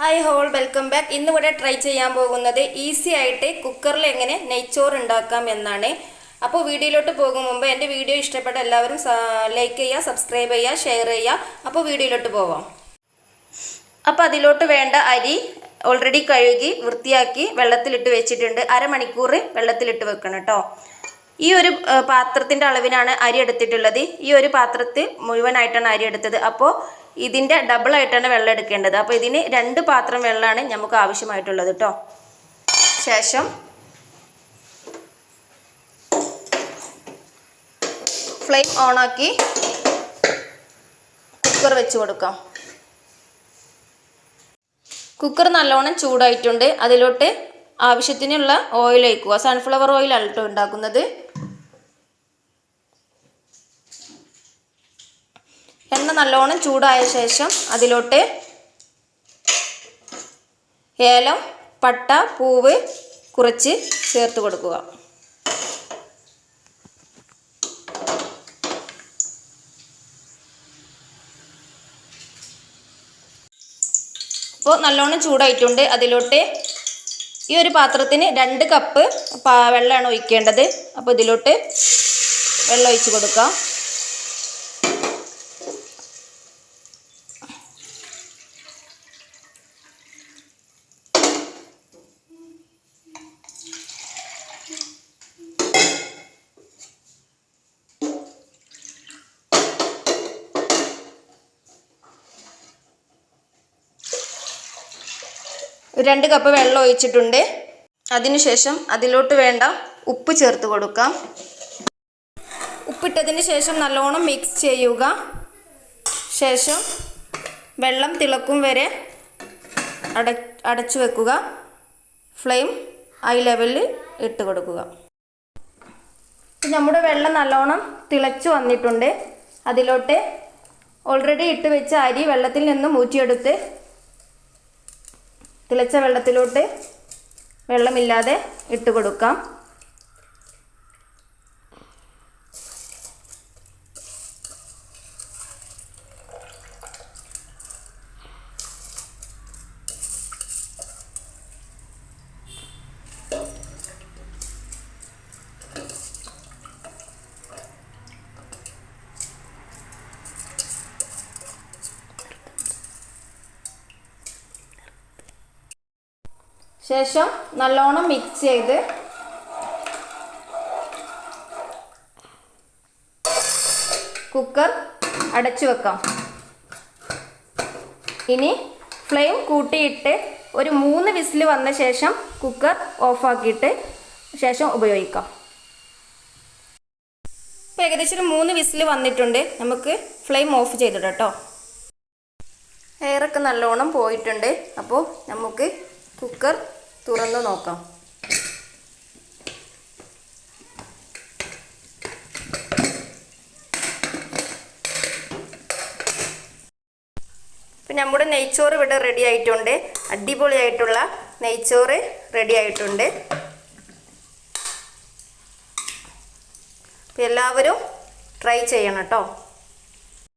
Hi all welcome back ഇന്നിവിടെ try ചെയ്യാൻ പോകുന്നത് ഈസി ആയിട്ട് കുക്കറിൽ എങ്ങനെ നെയ്ച്ചോറ് ഉണ്ടാക്കാം എന്നാണ്. അപ്പോൾ വീഡിയോയിലോട്ട് പോകും മുമ്പ് എന്റെ വീഡിയോ ഇഷ്ടപ്പെട്ട എല്ലാവരും ലൈക്ക് ചെയ്യുക സബ്സ്ക്രൈബ് ചെയ്യുക ഷെയർ ചെയ്യുക. അപ്പോൾ വീഡിയോയിലോട്ട് പോവാം. അപ്പോൾ അതിലോട്ട് വേണ്ട അരി ഓൾറെഡി കഴുകി വൃത്തിയാക്കി വെള്ളത്തിലിട്ട് വെച്ചിട്ടുണ്ട്. അരമണിക്കൂർ വെള്ളത്തിലിട്ട് വെക്കണം കേട്ടോ. ഈ ഒരു പാത്രത്തിന്റെ അളവിനാണ് അരി എടുത്തിട്ടുള്ളത്. ഈ ഒരു പാത്രത്തിൽ മുഴുവനായിട്ടാണ് അരി എടുത്തത്. അപ്പോൾ ഇതിന്റെ ഡബിൾ ആയിട്ടാണ് വെള്ളം എടുക്കേണ്ടത്. അപ്പോൾ ഇതിന് രണ്ട് പാത്രം വെള്ളമാണ് നമുക്ക് ആവശ്യമായിട്ടുള്ളത് കേട്ടോ ശേഷം ഫ്ലെയിം ഓണാക്കി കുക്കർ വെച്ച് കൊടുക്കാം. കുക്കർ നല്ലോണം ചൂടായിട്ടുണ്ട്. അതിലോട്ട് ആവശ്യത്തിനുള്ള ഓയിൽ ഒഴിക്കുക. സൺഫ്ലവർ ഓയിലാണ് കേട്ടോ ഉണ്ടാക്കുന്നത്. എണ്ണ നല്ലോണം ചൂടായ ശേഷം അതിലോട്ട് ഏലം പട്ട പൂവ് കുറച്ച് ചേർത്ത് കൊടുക്കുക. അപ്പോൾ നല്ലോണം ചൂടായിട്ടുണ്ട്. അതിലോട്ട് ഈ ഒരു പാത്രത്തിന് രണ്ട് കപ്പ് വെള്ളമാണ് ഒഴിക്കേണ്ടത്. അപ്പോൾ ഇതിലോട്ട് വെള്ളം ഒഴിച്ച് കൊടുക്കാം. രണ്ട് കപ്പ് വെള്ളം ഒഴിച്ചിട്ടുണ്ട്. അതിനുശേഷം അതിലോട്ട് വേണ്ട ഉപ്പ് ചേർത്ത് കൊടുക്കാം. ഉപ്പിട്ടതിന് ശേഷം നല്ലോണം മിക്സ് ചെയ്യുക. ശേഷം വെള്ളം തിളക്കും വരെ അട അടച്ചു വെക്കുക. ഫ്ലെയിം ഹൈ ലെവലിൽ ഇട്ട് കൊടുക്കുക. നമ്മുടെ വെള്ളം നല്ലോണം തിളച്ചു വന്നിട്ടുണ്ട്. അതിലോട്ട് ഓൾറെഡി ഇട്ട് വെച്ച അരി വെള്ളത്തിൽ നിന്നും ഊറ്റിയെടുത്ത് തിളച്ച വെള്ളത്തിലോട്ട് വെള്ളമില്ലാതെ ഇട്ട് കൊടുക്കാം. ശേഷം നല്ലോണം മിക്സ് ചെയ്ത് കുക്കർ അടച്ചു വെക്കാം. ഇനി ഫ്ലെയിം കൂട്ടിയിട്ട് ഒരു മൂന്ന് വിസിൽ വന്ന ശേഷം കുക്കർ ഓഫാക്കിയിട്ട് ശേഷം ഉപയോഗിക്കാം. ഇപ്പോൾ ഏകദേശം ഒരു മൂന്ന് വിസിൽ വന്നിട്ടുണ്ട്. നമുക്ക് ഫ്ലെയിം ഓഫ് ചെയ്തിടാം കേട്ടോ. എയറൊക്കെ നല്ലോണം പോയിട്ടുണ്ട്. അപ്പോൾ നമുക്ക് കുക്കർ തുറന്ന് നോക്കാം. ഇപ്പം നമ്മുടെ നെയ്ച്ചോറ് ഇവിടെ റെഡി ആയിട്ടുണ്ട്. അടിപൊളിയായിട്ടുള്ള നെയ്ച്ചോറ് റെഡി ആയിട്ടുണ്ട്. എല്ലാവരും ട്രൈ ചെയ്യണം കേട്ടോ.